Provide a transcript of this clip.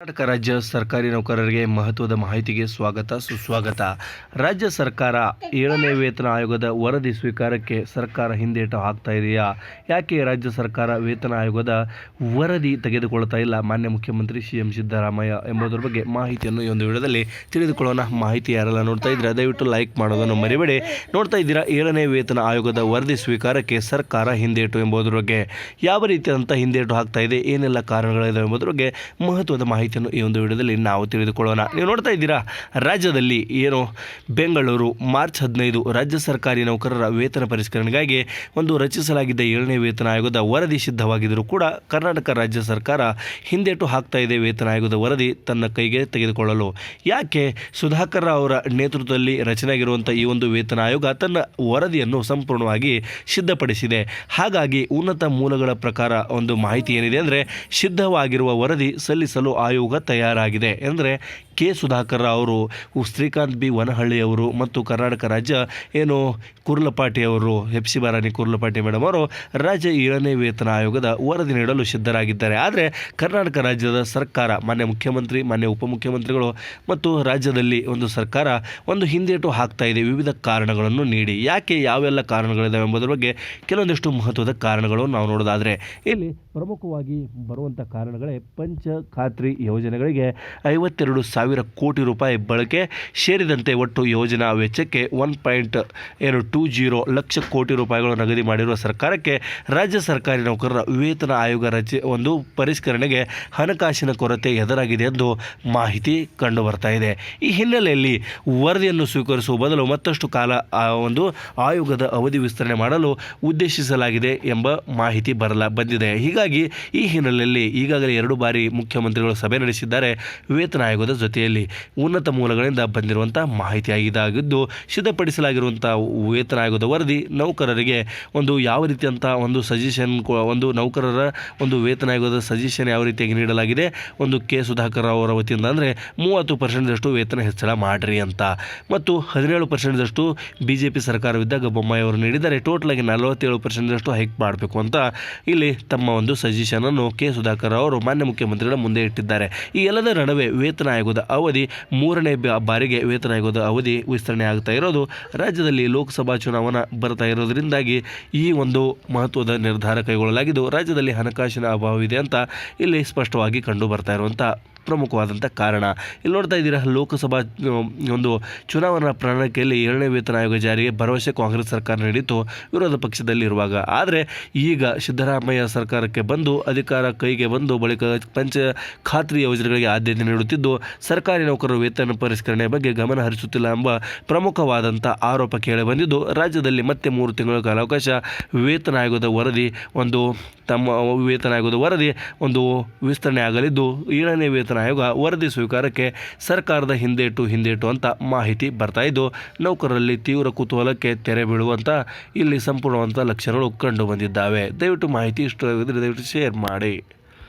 ಕರ್ನಾಟಕ ರಾಜ್ಯ ಸರ್ಕಾರಿ ನೌಕರರಿಗೆ ಮಹತ್ವದ ಮಾಹಿತಿಗೆ ಸ್ವಾಗತ, ಸುಸ್ವಾಗತ. ರಾಜ್ಯ ಸರ್ಕಾರ ಏಳನೇ ವೇತನ ಆಯೋಗದ ವರದಿ ಸ್ವೀಕಾರಕ್ಕೆ ಸರ್ಕಾರ ಹಿಂದೇಟು ಹಾಕ್ತಾ ಇದೆಯಾ? ಯಾಕೆ ರಾಜ್ಯ ಸರ್ಕಾರ ವೇತನ ಆಯೋಗದ ವರದಿ ತೆಗೆದುಕೊಳ್ತಾ ಇಲ್ಲ? ಮಾನ್ಯ ಮುಖ್ಯಮಂತ್ರಿ ಸಿ ಎಂ ಸಿದ್ದರಾಮಯ್ಯ ಎಂಬುದರ ಬಗ್ಗೆ ಮಾಹಿತಿಯನ್ನು ಈ ಒಂದು ವಿಡಿಯೋದಲ್ಲಿ ತಿಳಿದುಕೊಳ್ಳೋಣ. ಮಾಹಿತಿ ಯಾರೆಲ್ಲ ನೋಡ್ತಾ ಇದ್ರೆ ದಯವಿಟ್ಟು ಲೈಕ್ ಮಾಡೋದನ್ನು ಮರಿಬೇಡಿ. ನೋಡ್ತಾ ಇದ್ದೀರಾ, ಏಳನೇ ವೇತನ ಆಯೋಗದ ವರದಿ ಸ್ವೀಕಾರಕ್ಕೆ ಸರ್ಕಾರ ಹಿಂದೇಟು ಎಂಬುದರ ಬಗ್ಗೆ. ಯಾವ ರೀತಿಯಾದಂಥ ಹಿಂದೇಟು ಹಾಕ್ತಾ ಇದೆ, ಏನೆಲ್ಲ ಕಾರಣಗಳಿದೆ ಎಂಬುದರ ಬಗ್ಗೆ ಮಹತ್ವದ ಮಾಹಿತಿಯನ್ನು ಈ ಒಂದು ವಿಡಿಯೋದಲ್ಲಿ ನಾವು ತಿಳಿದುಕೊಳ್ಳೋಣ. ನೀವು ನೋಡ್ತಾ ಇದ್ದೀರಾ, ರಾಜ್ಯದಲ್ಲಿ ಏನು ಬೆಂಗಳೂರು ಮಾರ್ಚ್ ಹದಿನೈದು ರಾಜ್ಯ ಸರ್ಕಾರಿ ನೌಕರರ ವೇತನ ಪರಿಷ್ಕರಣೆಗಾಗಿ ಒಂದು ರಚಿಸಲಾಗಿದ್ದ ಏಳನೇ ವೇತನ ಆಯೋಗದ ವರದಿ ಸಿದ್ಧವಾಗಿದ್ದರೂ ಕೂಡ ಕರ್ನಾಟಕ ರಾಜ್ಯ ಸರ್ಕಾರ ಹಿಂದೇಟು ಹಾಕ್ತಾ ಇದೆ ವೇತನ ಆಯೋಗದ ವರದಿ ತನ್ನ ಕೈಗೆ ತೆಗೆದುಕೊಳ್ಳಲು. ಯಾಕೆ ಸುಧಾಕರ್ ಅವರ ನೇತೃತ್ವದಲ್ಲಿ ರಚನೆಯಾಗಿರುವಂಥ ಈ ಒಂದು ವೇತನ ಆಯೋಗ ತನ್ನ ವರದಿಯನ್ನು ಸಂಪೂರ್ಣವಾಗಿ ಸಿದ್ಧಪಡಿಸಿದೆ? ಹಾಗಾಗಿ ಉನ್ನತ ಮೂಲಗಳ ಪ್ರಕಾರ ಒಂದು ಮಾಹಿತಿ ಏನಿದೆ ಅಂದರೆ, ಸಿದ್ಧವಾಗಿರುವ ವರದಿ ಸಲ್ಲಿಸಲು ಆಯೋಗ ತಯಾರಾಗಿದೆ ಅಂದರೆ ಕೆ. ಸುಧಾಕರ್ ಅವರು ಶ್ರೀಕಾಂತ್ ಬಿ. ವನಹಳ್ಳಿಯವರು ಮತ್ತು ಕರ್ನಾಟಕ ರಾಜ್ಯ ಏನು ಕುರ್ಲಪಾಟಿ ಅವರು ಹೆಪ್ಸಿ ಬಾರಾಣಿ ಕುರ್ಲಪಾಟಿ ಮೇಡಮ್ ಅವರು ರಾಜ್ಯ ಏಳನೇ ವೇತನ ಆಯೋಗದ ವರದಿ ನೀಡಲು ಸಿದ್ಧರಾಗಿದ್ದಾರೆ. ಆದರೆ ಕರ್ನಾಟಕ ರಾಜ್ಯದ ಸರ್ಕಾರ, ಮಾನ್ಯ ಮುಖ್ಯಮಂತ್ರಿ, ಮಾನ್ಯ ಉಪಮುಖ್ಯಮಂತ್ರಿಗಳು ಮತ್ತು ರಾಜ್ಯದಲ್ಲಿ ಒಂದು ಸರ್ಕಾರ ಒಂದು ಹಿಂದೇಟು ಹಾಕ್ತಾ ಇದೆ. ವಿವಿಧ ಕಾರಣಗಳನ್ನು ನೀಡಿ. ಯಾಕೆ ಯಾವೆಲ್ಲ ಕಾರಣಗಳಿದಾವೆ ಎಂಬುದರ ಬಗ್ಗೆ ಕೆಲವೊಂದಿಷ್ಟು ಮಹತ್ವದ ಕಾರಣಗಳು ನಾವು ನೋಡೋದಾದರೆ ಇಲ್ಲಿ ಪ್ರಮುಖವಾಗಿ ಬರುವಂಥ ಕಾರಣಗಳೇ ಪಂಚ ಖಾತ್ರಿ ಯೋಜನೆಗಳಿಗೆ ಐವತ್ತೆರಡು ಸಾವಿರ ಕೋಟಿ ರೂಪಾಯಿ ಬಳಕೆ, ಸೇರಿದಂತೆ ಒಟ್ಟು ಯೋಜನಾ ವೆಚ್ಚಕ್ಕೆ ಒನ್ ಪಾಯಿಂಟ್ ಏನು ಟೂ ಜೀರೋ ಲಕ್ಷ ಕೋಟಿ ರೂಪಾಯಿಗಳು ನಗದಿ ಮಾಡಿರುವ ಸರ್ಕಾರಕ್ಕೆ ರಾಜ್ಯ ಸರ್ಕಾರಿ ನೌಕರರ ವೇತನ ಆಯೋಗ ರಚೆ ಒಂದು ಪರಿಷ್ಕರಣೆಗೆ ಹಣಕಾಸಿನ ಕೊರತೆ ಎದುರಾಗಿದೆ ಎಂದು ಮಾಹಿತಿ ಕಂಡುಬರ್ತಾ ಇದೆ. ಈ ಹಿನ್ನೆಲೆಯಲ್ಲಿ ವರದಿಯನ್ನು ಸ್ವೀಕರಿಸುವ ಬದಲು ಮತ್ತಷ್ಟು ಕಾಲ ಒಂದು ಆಯೋಗದ ಅವಧಿ ವಿಸ್ತರಣೆ ಮಾಡಲು ಉದ್ದೇಶಿಸಲಾಗಿದೆ ಎಂಬ ಮಾಹಿತಿ ಬರಲ ಬಂದಿದೆ. ಹೀಗಾಗಿ ಈ ಹಿನ್ನೆಲೆಯಲ್ಲಿ ಈಗಾಗಲೇ ಎರಡು ಬಾರಿ ಮುಖ್ಯಮಂತ್ರಿಗಳು ಸಭೆ ನಡೆಸಿದ್ದಾರೆ. ವೇತನ ಆಯೋಗದ ಜೊತೆಯಲ್ಲಿ ಉನ್ನತ ಮೂಲಗಳಿಂದ ಬಂದಿರುವಂಥ ಮಾಹಿತಿಯಾಗಿದ್ದಾಗಿದ್ದು ಸಿದ್ಧಪಡಿಸಲಾಗಿರುವಂಥ ವೇತನ ಆಯೋಗದ ವರದಿ ನೌಕರರಿಗೆ ಒಂದು ಯಾವ ರೀತಿಯಂಥ ಒಂದು ಸಜೆಷನ್ ಒಂದು ನೌಕರರ ಒಂದು ವೇತನ ಆಯೋಗದ ಸಜೆಷನ್ ಯಾವ ರೀತಿಯಾಗಿ ನೀಡಲಾಗಿದೆ, ಒಂದು ಕೆ ಸುಧಾಕರ್ ಅವರ ವತಿಯಿಂದ ಅಂದರೆ ಮೂವತ್ತು ಪರ್ಸೆಂಟ್ದಷ್ಟು ವೇತನ ಹೆಚ್ಚಳ ಮಾಡಿರಿ ಅಂತ. ಮತ್ತು ಹದಿನೇಳು ಪರ್ಸೆಂಟ್ದಷ್ಟು ಬಿ ಜೆ ಪಿ ಸರ್ಕಾರವಿದ್ದಾಗ ಬೊಮ್ಮಾಯಿ ಅವರು ನೀಡಿದರೆ ಟೋಟಲ್ ಆಗಿ ನಲವತ್ತೇಳು ಪರ್ಸೆಂಟ್ದಷ್ಟು ಹೈಕ್ ಮಾಡಬೇಕು ಅಂತ ಇಲ್ಲಿ ತಮ್ಮ ಒಂದು ಸಜೆಷನನ್ನು ಕೆ ಸುಧಾಕರ್ ಅವರು ಮಾನ್ಯ ಮುಖ್ಯಮಂತ್ರಿಗಳ ಮುಂದೆ ಇಟ್ಟಿದ್ದಾರೆ. ಈ ಎಲ್ಲದರ ನಡುವೆ ವೇತನ ಆಯೋಗದ ಅವಧಿ ಮೂರನೇ ಬಾರಿಗೆ ವೇತನ ಆಯೋಗದ ಅವಧಿ ವಿಸ್ತರಣೆ ಆಗ್ತಾ ಇರೋದು ರಾಜ್ಯದಲ್ಲಿ ಲೋಕಸಭಾ ಚುನಾವಣಾ ಬರ್ತಾ ಇರೋದರಿಂದಾಗಿ ಈ ಒಂದು ಮಹತ್ವದ ನಿರ್ಧಾರ ಕೈಗೊಳ್ಳಲಾಗಿದ್ದು ರಾಜ್ಯದಲ್ಲಿ ಹಣಕಾಸಿನ ಅಭಾವವಿದೆ ಅಂತ ಇಲ್ಲಿ ಸ್ಪಷ್ಟವಾಗಿ ಕಂಡು ಬರ್ತಾ ಇರುವಂಥ ಪ್ರಮುಖವಾದಂಥ ಕಾರಣ. ಇಲ್ಲಿ ನೋಡ್ತಾ ಇದ್ದೀರಾ, ಲೋಕಸಭಾ ಒಂದು ಚುನಾವಣಾ ಪ್ರಣಾಳಿಕೆಯಲ್ಲಿ ಏಳನೇ ವೇತನ ಆಯೋಗ ಜಾರಿಗೆ ಭರವಸೆ ಕಾಂಗ್ರೆಸ್ ಸರ್ಕಾರ ನೀಡಿತ್ತು ವಿರೋಧ ಪಕ್ಷದಲ್ಲಿರುವಾಗ. ಆದರೆ ಈಗ ಸಿದ್ದರಾಮಯ್ಯ ಸರ್ಕಾರಕ್ಕೆ ಬಂದು ಅಧಿಕಾರ ಕೈಗೆ ಬಂದು ಬಳಿಕ ಪಂಚ ಖಾತ್ರಿ ಯೋಜನೆಗಳಿಗೆ ಆದ್ಯತೆ ನೀಡುತ್ತಿದ್ದು, ಸರ್ಕಾರಿ ನೌಕರರ ವೇತನ ಪರಿಷ್ಕರಣೆ ಬಗ್ಗೆ ಗಮನ ಹರಿಸುತ್ತಿಲ್ಲ ಎಂಬ ಪ್ರಮುಖವಾದಂಥ ಆರೋಪ ಕೇಳಿಬಂದಿದ್ದು, ರಾಜ್ಯದಲ್ಲಿ ಮತ್ತೆ ಮೂರು ತಿಂಗಳ ಕಾಲಾವಕಾಶ, ವೇತನ ಆಯೋಗದ ವರದಿ ಒಂದು ತಮ್ಮ ವೇತನ ಆಯೋಗದ ವರದಿ ಒಂದು ವಿಸ್ತರಣೆ ಆಗಲಿದ್ದು, ಏಳನೇ ವೇತನ ಆಯೋಗ ವರದಿ ಸ್ವೀಕಾರಕ್ಕೆ ಸರ್ಕಾರದ ಹಿಂದೇಟು ಹಿಂದೇಟು ಅಂತ ಮಾಹಿತಿ ಬರ್ತಾ ಇದ್ದು, ನೌಕರರಲ್ಲಿ ತೀವ್ರ ಕುತೂಹಲಕ್ಕೆ ತೆರೆ ಬೀಳುವಂಥ ಇಲ್ಲಿ ಸಂಪೂರ್ಣವಂಥ ಲಕ್ಷಣಗಳು ಕಂಡು ಬಂದಿದ್ದಾವೆ. ದಯವಿಟ್ಟು ಮಾಹಿತಿ ಇಷ್ಟವಾಗಿದ್ದರೆ ದಯವಿಟ್ಟು ಶೇರ್ ಮಾಡಿ.